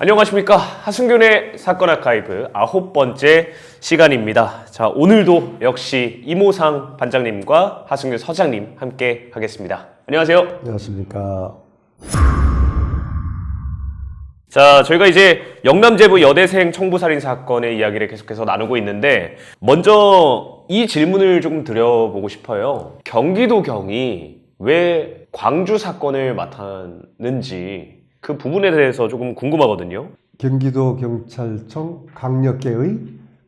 안녕하십니까 하승균의 사건 아카이브 아홉 번째 시간입니다. 자 오늘도 역시 이모상 반장님과 하승균 서장님 함께 하겠습니다. 안녕하세요. 안녕하십니까. 자 저희가 이제 영남 제부 여대생 청부살인 사건의 이야기를 계속해서 나누고 있는데 먼저 이 질문을 조금 드려보고 싶어요. 경기도 경이 왜 광주 사건을 맡았는지 그 부분에 대해서 조금 궁금하거든요. 경기도 경찰청 강력계의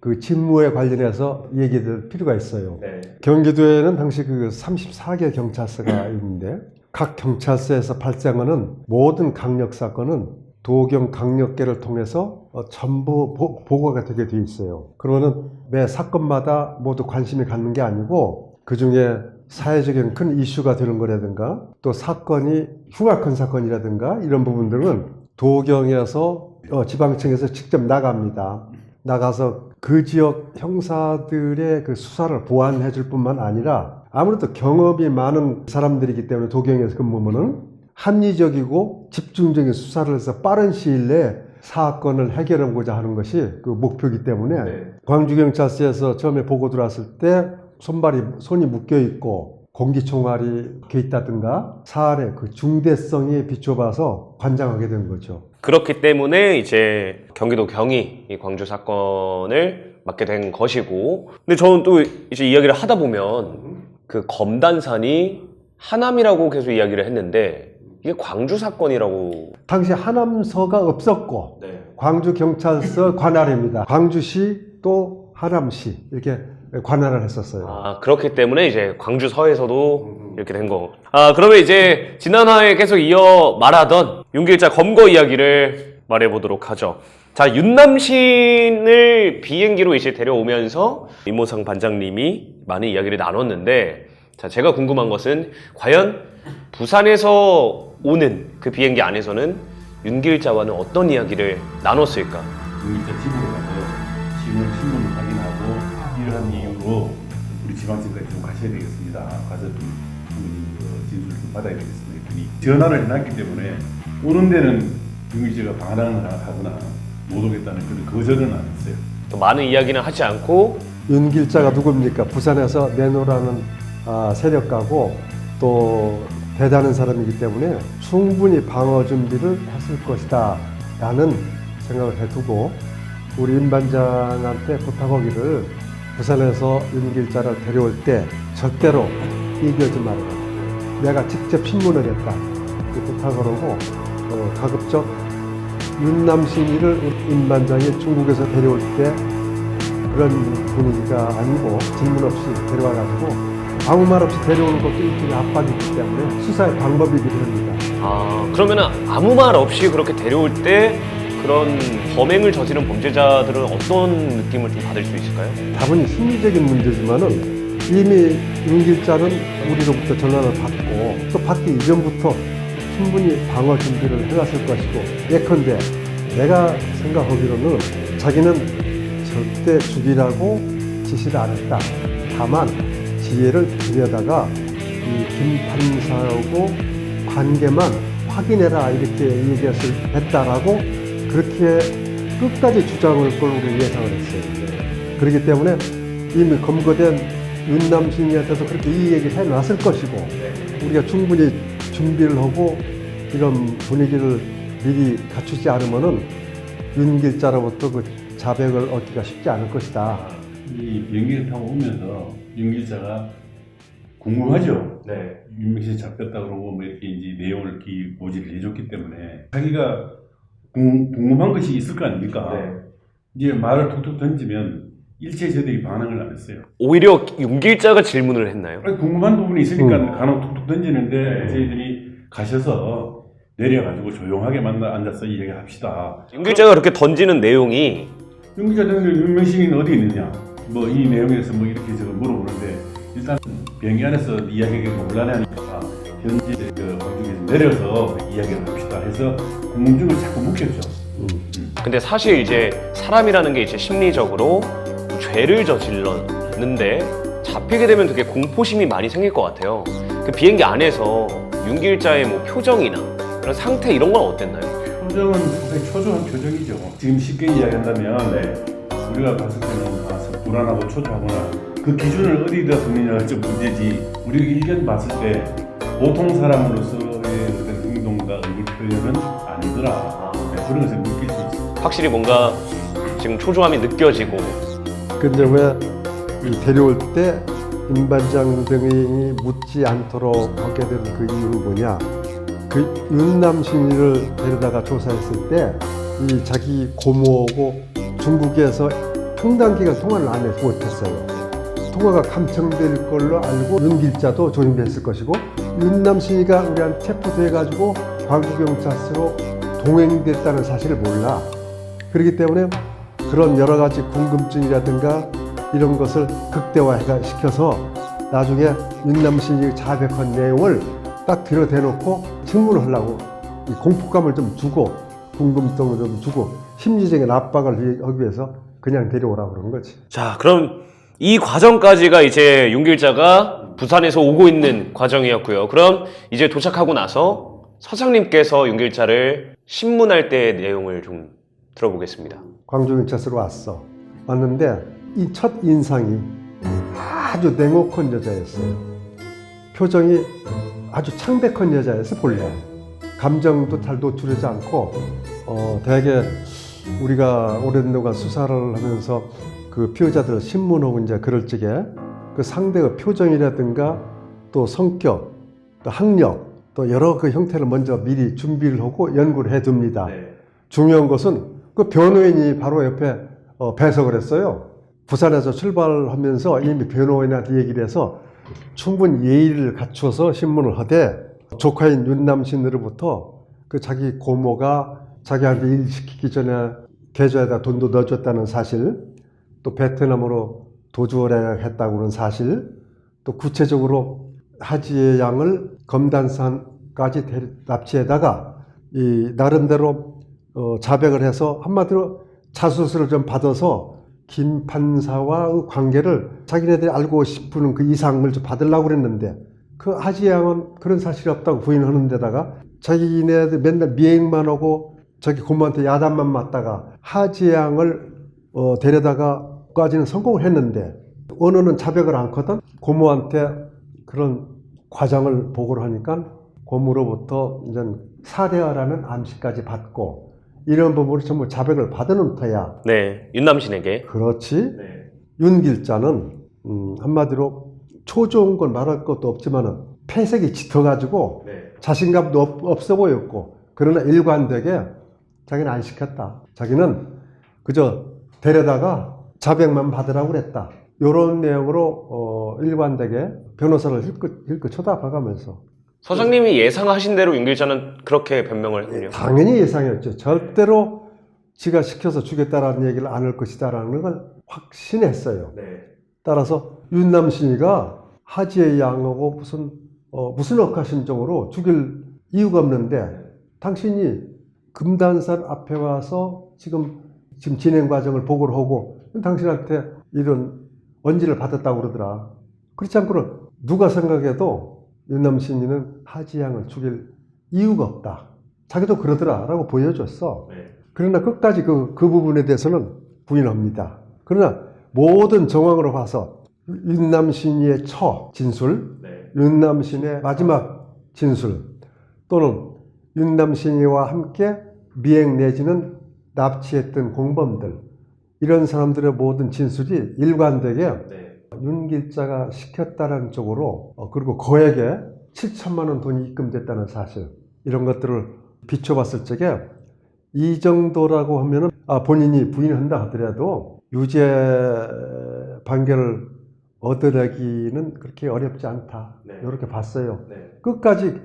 그 직무에 관련해서 얘기될 필요가 있어요. 네. 경기도에는 당시 그 34개 경찰서가 있는데 각 경찰서에서 발생하는 모든 강력 사건은 도경 강력계를 통해서 어, 전부 보, 보고가 되게 돼 있어요. 그러면은 매 사건마다 모두 관심이 갖는 게 아니고 그 중에 사회적인 큰 이슈가 되는 거라든가 또 사건이 흉악한 사건이라든가 이런 부분들은 도경에서 어, 지방청에서 직접 나갑니다. 나가서 그 지역 형사들의 그 수사를 보완해 줄 뿐만 아니라 아무래도 경험이 많은 사람들이기 때문에 도경에서 근무하면은 합리적이고 집중적인 수사를 해서 빠른 시일 내에 사건을 해결하고자 하는 것이 그 목표이기 때문에 네. 광주경찰서에서 처음에 보고 들어왔을 때 손발이 손이 묶여 있고 공기 총알이 겨 있다든가 사안의 그 중대성에 비춰봐서 관장하게 된 거죠. 그렇기 때문에 이제 경기도 경이 이 광주 사건을 맡게 된 것이고 근데 저는 또 이제 이야기를 하다 보면 그 검단산이 하남이라고 계속 이야기를 했는데 이게 광주 사건이라고 당시 하남서가 없었고 네. 광주 경찰서 관할입니다. 광주시 또 하남시 이렇게 관할을 했었어요. 아 그렇기 때문에 이제 광주 서에서도 이렇게 된 거. 아 그러면 이제 지난화에 계속 이어 말하던 윤길자 검거 이야기를 말해보도록 하죠. 자 윤남신을 비행기로 이제 데려오면서 이모상 반장님이 많은 이야기를 나눴는데 자 제가 궁금한 것은 과연 부산에서 오는 그 비행기 안에서는 윤길자와는 어떤 이야기를 나눴을까? 용의자 집으로 가 이유로 우리 지방청까지 좀 가셔야 되겠습니다. 가서 좀그 진술을 좀 받아야 되겠습니다. 했더니 전화를 해놨기 때문에 오는 데는 용의자가 반항을 하거나 못 오겠다는 그런 거절은 안 했어요. 또 많은 이야기는 하지 않고 윤길자가 누굽니까? 부산에서 내노라는 아, 세력가고 또 대단한 사람이기 때문에 충분히 방어 준비를 했을 것이다 라는 생각을 해두고 우리 임 반장한테 부탁하기를 부산에서 윤길자를 데려올 때 절대로 얘기하지 말아라. 내가 직접. 이렇게 부탁을 하고 어, 가급적 윤남신이를 임 반장이 중국에서 데려올 때 그런 분위기가 아니고 질문 없이 데려와가지고 아무 말 없이 데려오는 것도 일종의 압박이기 때문에 수사의 방법이기도 합니다. 아, 그러면 아무 말 없이 그렇게 데려올 때 그런 범행을 저지른 범죄자들은 어떤 느낌을 좀 받을 수 있을까요? 다분히 심리적인 문제지만은 이미 윤길자는 우리로부터 전화를 받고 또 받기 이전부터 충분히 방어 준비를 해왔을 것이고 예컨대 내가 생각하기로는 자기는 절대 죽이라고 지시를 안 했다. 다만 지혜를 들여다가 이 김 판사하고 관계만 확인해라 이렇게 얘기했을 했다라고 그렇게 끝까지 주장을 걸 우리는 예상을 했어요. 그렇기 때문에 이미 검거된 윤남신이한테도 그렇게 이 얘기를 해놨을 것이고 우리가 충분히 준비를 하고 이런 분위기를 미리 갖추지 않으면은 윤길자로부터 그 자백을 얻기가 쉽지 않을 것이다. 이 비행기를 타고 오면서 윤길자가 궁금하죠. 네. 윤명신 잡혔다 그러고 뭐 이렇게 이제 내용을 이렇게 모지를 해줬기 때문에 자기가 궁, 궁금한 것이 있을 거 아닙니까? 네. 이제 말을 툭툭 던지면 일체 저들이 반응을 안 했어요. 오히려 윤길자가 질문을 했나요? 아니, 궁금한 부분이 있으니까 음. 간혹 툭툭 던지는데 네. 저희들이 가셔서 내려가지고 조용하게 만나 앉아서 이야기합시다. 윤길자가 그렇게 던지는 내용이 윤기자 등들 윤명신이 어디 있느냐? 뭐 이 내용에서 뭐 이렇게 저거 물어보는데 일단 병이 안에서 이야기가 곤란하니까 현지 그 광주에서 내려서 이야기를 합시다 해서 궁금증을 자꾸 묵혔죠. 근데 사실 이제 사람이라는 게 이제 심리적으로 죄를 저질렀는데 잡히게 되면 되게 공포심이 많이 생길 것 같아요. 그 비행기 안에서 윤길자의 뭐 표정이나 그런 상태 이런 건 어땠나요? 표정은 상당히 초조한 표정이죠. 지금 쉽게 이야기한다면 우리가 봤을 때는 아, 불안하고 초조하거나 그 기준을 어디다 두느냐가 좀 문제지. 우리가 일견 봤을 때 보통 사람으로서의 어떤 행동과 얼굴 표현은 아니더라. 네, 그런 것을 느낄 수 있어요. 확실히 뭔가 지금 초조함이 느껴지고 근데 왜이 데려올 때 임반장 등이 묻지 않도록 하게 된 그 이유는 뭐냐? 그 윤남신이를 데려다가 조사했을 때 이 자기 고모하고 중국에서 상당 기간 통화를 안 해서 못했어요. 통화가 감청될 걸로 알고 윤길자도 조심했을 것이고 윤남신이가 우리한테 체포돼가지고 광주경찰서로 동행됐다는 사실을 몰라. 그렇기 때문에 그런 여러 가지 궁금증이라든가 이런 것을 극대화해 시켜서 나중에 윤남신이 자백한 내용을 딱 들여대놓고 신문을 하려고 이 공포감을 좀 주고 궁금증을 좀 주고 심리적인 압박을 하기 위해서 그냥 데려오라고 그런 거지. 자 그럼 이 과정까지가 이제 윤길자가 부산에서 오고 있는 과정이었고요. 그럼 이제 도착하고 나서 서장님께서 윤길자를 신문할 때의 내용을 좀 들어보겠습니다. 광주경찰서로 왔어. 왔는데 이 첫 인상이 아주 냉혹한 여자였어요. 표정이 아주 창백한 여자였어 본래. 감정도 잘 노출하지 않고 어 되게 우리가 오랜 동안 수사를 하면서 그 피해자들 신문하고 이제 그럴 적에 그 상대의 표정이라든가 또 성격 또 학력 또 여러 그 형태를 먼저 미리 준비를 하고 연구를 해 둡니다. 중요한 것은 그 변호인이 바로 옆에 어, 배석을 했어요. 부산에서 출발하면서 이미 변호인한테 얘기를 해서 충분히 예의를 갖추어서 신문을 하되 조카인 윤남신으로부터 그 자기 고모가 자기한테 일 시키기 전에 계좌에다 돈도 넣어줬다는 사실, 또 베트남으로 도주를 했다고 하는 사실, 또 구체적으로 하지의 양을 검단산까지 대- 납치해다가 이 나름대로 어, 자백을 해서 한마디로 자수수를 좀 받아서 김 판사와의 관계를 자기네들이 알고 싶은 그 이상을 좀 받으려고 그랬는데 그 하지 양은 그런 사실이 없다고 부인하는 데다가 자기네들 맨날 미행만 하고 자기 고모한테 야단만 맞다가 하지 양을 어, 데려다가 까지는 성공을 했는데 언어는 자백을 않거든 고모한테 그런 과정을 보고를 하니까 고모로부터 이제 사대하라는 암시까지 받고 이런 부분을 전부 자백을 받은 터야 네, 윤남신에게. 그렇지 윤길자는 음, 한마디로 초조한 걸 말할 것도 없지만은 폐색이 짙어가지고 자신감도 없, 없어 보였고 그러나 일관되게 자기는 안 시켰다. 자기는 그저 데려다가 자백만 받으라고 그랬다. 이런 내용으로 어, 일관되게 변호사를 힐끗 힐끗 쳐다봐가면서 서장님이 예상하신 대로 윤길자는 그렇게 변명을 했군요. 당연히 예상했죠. 절대로 지가 시켜서 주겠다라는 얘기를 안 할 것이다라는 걸 확신했어요. 네. 따라서 윤남신이가 하지의 양하고 무슨 어, 무슨 억하심정으로 죽일 이유가 없는데 당신이 금단산 앞에 와서 지금 지금 진행 과정을 보고를 하고 당신한테 이런 언지를 받았다고 그러더라. 그렇지 않고는 누가 생각해도 윤남신이는 하지 양을 죽일 이유가 없다. 자기도 그러더라라고 보여줬어. 그러나 끝까지 그, 그 부분에 대해서는 부인합니다. 그러나 모든 정황으로 봐서 윤남신이의 처 진술, 윤남신의 마지막 진술, 또는 윤남신이와 함께 미행 내지는 납치했던 공범들, 이런 사람들의 모든 진술이 일관되게 윤길자가 시켰다는 쪽으로 어, 그리고 거액에 7천만 원 돈이 입금됐다는 사실 이런 것들을 비춰봤을 적에 이 정도라고 하면은 아, 본인이 부인한다 하더라도 유죄 판결을 얻어내기는 그렇게 어렵지 않다. 이렇게 봤어요. 끝까지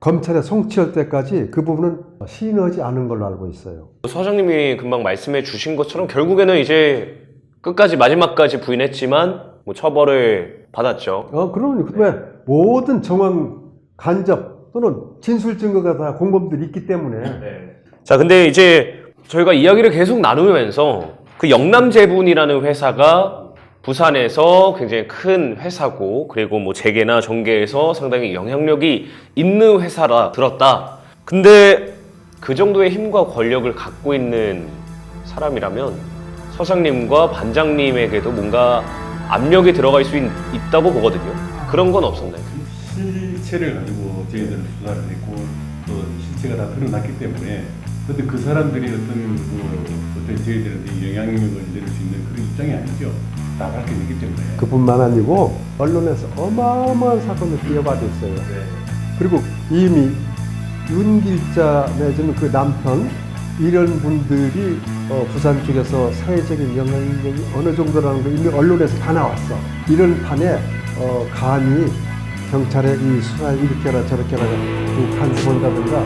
검찰에 송치할 때까지 그 부분은 시인하지 않은 걸로 알고 있어요. 서장님이 금방 말씀해 주신 것처럼 결국에는 이제 끝까지 마지막까지 부인했지만 뭐 처벌을 받았죠. 어, 그러면 그다음에 모든 정황 간접 또는 진술 증거가 다 공범들이 있기 때문에. 자, 근데 이제 저희가 이야기를 계속 나누면서 그 영남제분이라는 회사가 부산에서 굉장히 큰 회사고 그리고 뭐 재계나 정계에서 상당히 영향력이 있는 회사라 들었다. 근데 그 정도의 힘과 권력을 갖고 있는 사람이라면 서장님과 반장님에게도 뭔가 압력이 들어갈 수 있, 다고 보거든요. 그런 건 없었나요? 실체를 가지고 저희들은 수사를 했고 또 실체가 다 드러났기 때문에 어떤 그 사람들이 어떤 그 어떤 저희들한테 영향력을 내릴 수 있는 그런 입장이 아니죠. 다 밝혀냈기 때문에. 그뿐만 아니고 언론에서 어마어마한 사건을 띄어받고 있어요. 그리고 이미 윤길자 내지는 그 남편 이런 분들이 어, 부산 쪽에서 사회적인 영향력이 어느 정도라는 거 이미 언론에서 다 나왔어. 이런 판에 어, 감히 경찰에 이 수사를 이렇게 하라 저렇게 하라 그 간섭한다든가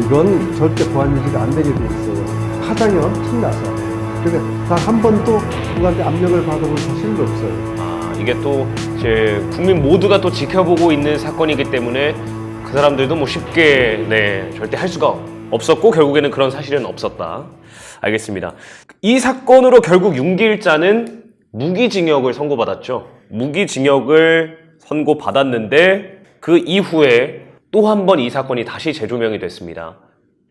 이건 절대 보안 유지가 안 되게 돼 있어요. 파장이 엄청나서. 그러니까 단한 번도 누구한테 압력을 받아본 사실도 없어요. 아, 이게 또 이제 국민 모두가 또 지켜보고 있는 사건이기 때문에 그 사람들도 뭐 쉽게 네 절대 할 수가 없었고 결국에는 그런 사실은 없었다. 알겠습니다. 이 사건으로 결국 윤길자는 무기징역을 선고받았죠. 무기징역을 선고받았는데 그 이후에 또 한 번 이 사건이 다시 재조명이 됐습니다.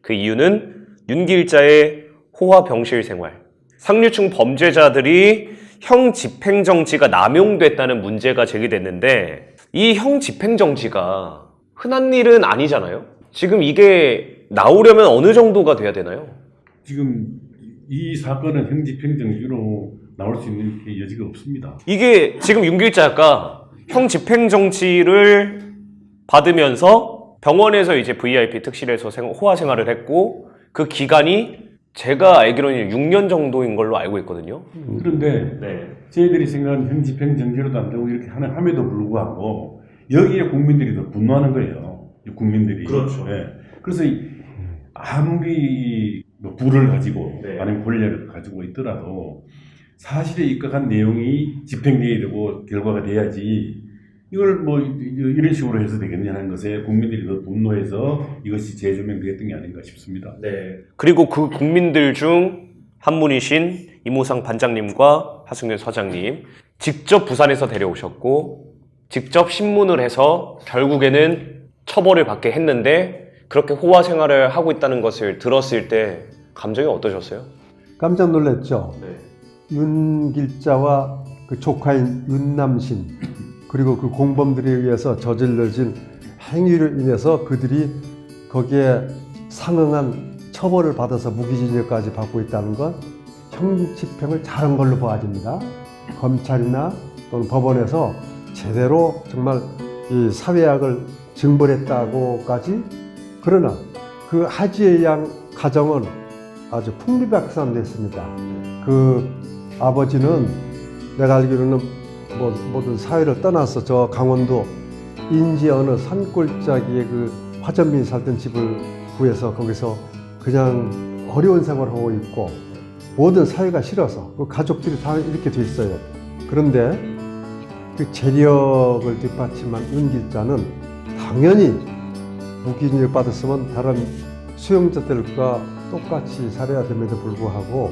그 이유는 윤길자의 호화 병실 생활. 상류층 범죄자들이 형 집행정지가 남용됐다는 문제가 제기됐는데 이 형 집행정지가 흔한 일은 아니잖아요. 지금 이게 나오려면 어느 정도가 돼야 되나요? 지금 이 사건은 형 집행정지로 나올 수 있는 게 여지가 없습니다. 이게 지금 윤길자가 형 집행정지를 받으면서 병원에서 이제 VIP 특실에서 생- 호화 생활을 했고 그 기간이 제가 알기로는 6년 정도인 걸로 알고 있거든요. 그런데 네. 저희들이 생각하는 형 집행 정지로도 안 되고 이렇게 하는 함에도 불구하고 여기에 국민들이 더 분노하는 거예요. 이 국민들이. 그렇죠. 예. 그래서 이- 아무리 뭐 부를 가지고 네. 아니면 권력을 가지고 있더라도 사실에 입각한 내용이 집행돼야 되고 결과가 돼야지 이걸 뭐 이- 이런 식으로 해서 되겠냐는 것에 국민들이 더 분노해서 이것이 재조명되었던 게 아닌가 싶습니다. 네. 그리고 그 국민들 중 한 분이신 이모상 반장님과 하승연 서장님 직접 부산에서 데려오셨고 직접 신문을 해서 결국에는 처벌을 받게 했는데 그렇게 호화 생활을 하고 있다는 것을 들었을 때 감정이 어떠셨어요? 깜짝 놀랐죠. 네. 윤길자와 그 조카인 윤남신 그리고 그 공범들에 의해서 저질러진 행위로 인해서 그들이 거기에 상응한 처벌을 받아서 무기징역까지 받고 있다는 건 형집행을 잘한 걸로 보아집니다. 검찰이나 또는 법원에서 제대로 정말 이 사회학을 증벌했다고까지 그러나 그 하지의 양 가정은 아주 풍비박산됐습니다. 그 아버지는 내가 알기로는 뭐 모든 사회를 떠나서 저 강원도 인제 어느 산골짜기에 그 화전민이 살던 집을 구해서 거기서 그냥 어려운 생활을 하고 있고 모든 사회가 싫어서 그 가족들이 다 이렇게 돼 있어요. 그런데 그 재력을 뒷받침한 윤길자는 당연히 무기징역 받았으면 다른 수용자들과 똑같이 살아야 됨에도 불구하고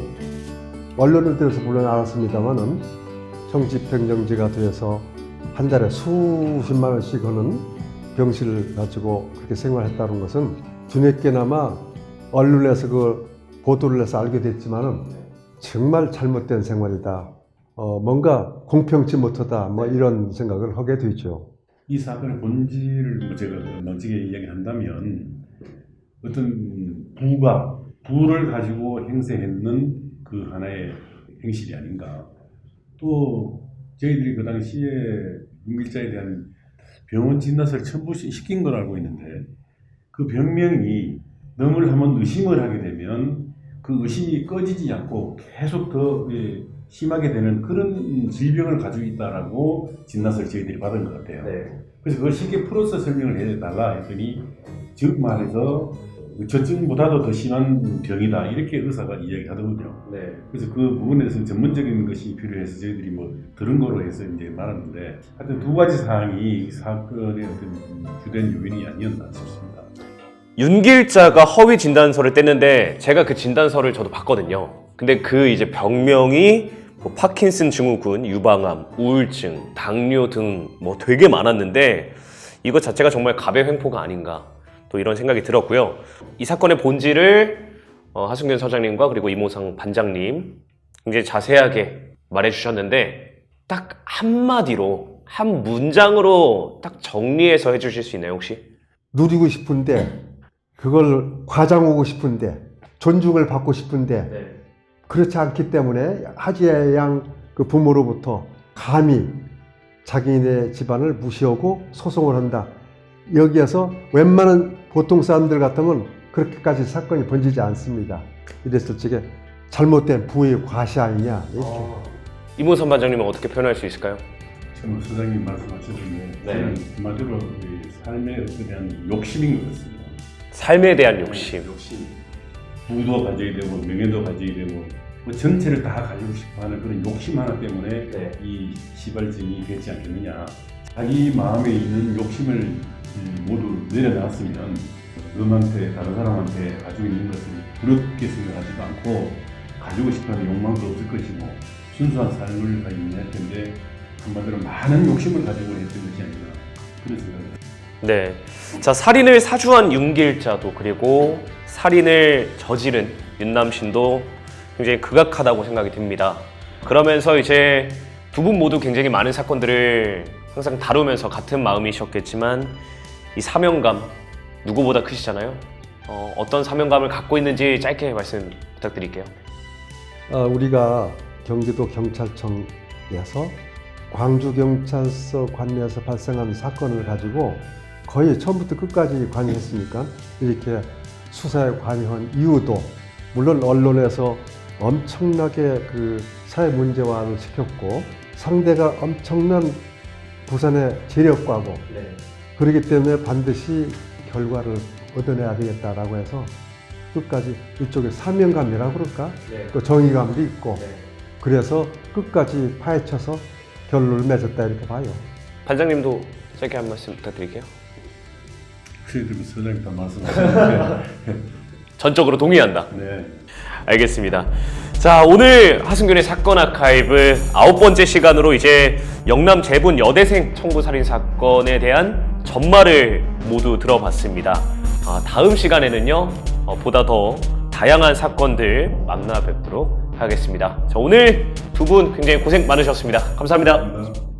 언론을 통해서 물론 알았습니다만은 형집행정지가 되어서 한 달에 수십만 원씩 하는 병실을 가지고 그렇게 생활했다는 것은 뒤늦게나마 언론에서 그 보도를 해서 알게 됐지만은 정말 잘못된 생활이다. 어, 뭔가 공평치 못하다. 뭐 이런 생각을 하게 되죠. 이 사건의 본질을 뭐 제가 멋지게 이야기한다면 어떤 부가 부를 가지고 행세했는 그 하나의 행실이 아닌가. 또 저희들이 그 당시에 윤길자에 대한 병원 진단서를 첨부시킨 걸 알고 있는데 그 병명이 너물 한번 의심을 하게 되면 그 의심이 꺼지지 않고 계속 더 예, 심하게 되는 그런 질병을 가지고 있다라고 진단서를 저희들이 받은 것 같아요. 그래서 그걸 쉽게 풀어서 설명을 해달라 했더니 즉 말해서 저증보다도 더 심한 병이다 이렇게 의사가 이야기하더군요. 네. 그래서 그 부분에 대해서는 전문적인 것이 필요해서 저희들이 뭐 들은 거로 해서 이제 말하는데 하여튼 두 가지 사항이 이 사건의 어떤 주된 요인이 아니었나 싶습니다. 윤길자가 허위 진단서를 뗐는데 제가 그 진단서를 저도 봤거든요. 근데 그 이제 병명이 뭐 파킨슨 증후군, 유방암, 우울증, 당뇨 등 뭐 되게 많았는데 이것 자체가 정말 갑의 횡포가 아닌가. 또 이런 생각이 들었고요. 이 사건의 본질을 어, 하승균 서장님과 그리고 이모상 반장님 굉장히 자세하게 말해주셨는데 딱 한마디로 한 문장으로 딱 정리해서 해주실 수 있나요 혹시? 누리고 싶은데 그걸 과장하고 싶은데 존중을 받고 싶은데 그렇지 않기 때문에 하지의 양그 부모로부터 감히 자기네 집안을 무시하고 소송을 한다. 여기에서 웬만한 보통 사람들 같으면 그렇게까지 사건이 번지지 않습니다. 이랬을 적에 잘못된 부의 과시 아니냐 이렇게. 이모상 반장님은 어떻게 표현할 수 있을까요? 지금 소장님 말씀하셨는데 네. 이 삶에 대한 욕심인 것 같습니다. 삶에 대한 욕심. 욕심. 부도 가져야 되고 명예도 가져야 되고 뭐 전체를 다 가지고 싶어하는 그런 욕심 하나 때문에 네. 이 시발증이 되지 않겠느냐. 자기 마음에 있는 욕심을 음, 모두 내려놨으면 남한테 다른 사람한테 가지고 있는 것을 그렇게 생각하지도 않고 가지고 싶어하는 욕망도 없을 것이고 순수한 삶을 가지고 할 텐데 한마디로 많은 욕심을 가지고 했던 것이 아니라 그런 생각을 네. 자, 살인을 사주한 윤길자도 그리고 살인을 저지른 윤남신도 굉장히 극악하다고 생각이 듭니다. 그러면서 이제 두 분 모두 굉장히 많은 사건들을 항상 다루면서 같은 마음이셨겠지만 이 사명감 누구보다 크시잖아요. 어, 어떤 사명감을 갖고 있는지 짧게 말씀 부탁드릴게요. 아, 우리가 경기도 경찰청에서 광주 경찰서 관내에서 발생한 사건을 가지고 거의 처음부터 끝까지 관여했으니까 이렇게 수사에 관여한 이유도 물론 언론에서 엄청나게 그 사회 문제화를 시켰고 상대가 엄청난 부산의 재력과고 그렇기 때문에 반드시 결과를 얻어내야 되겠다라고 해서 끝까지 이쪽에 사명감이라고 그럴까? 또 정의감도 있고 그래서 끝까지 파헤쳐서 결론을 맺었다 이렇게 봐요. 반장님도 짧게 한 말씀 부탁드릴게요. 그래도 소장님 다 말씀하셨는데 전적으로 동의한다. 네. 알겠습니다. 자, 오늘 하승균의 사건 아카이브 아홉 번째 시간으로 이제 영남 재분 여대생 청부 살인 사건에 대한 전말을 모두 들어봤습니다. 아, 다음 시간에는요, 어, 보다 더 다양한 사건들 만나 뵙도록 하겠습니다. 자, 오늘 두 분 굉장히 고생 많으셨습니다. 감사합니다. 감사합니다.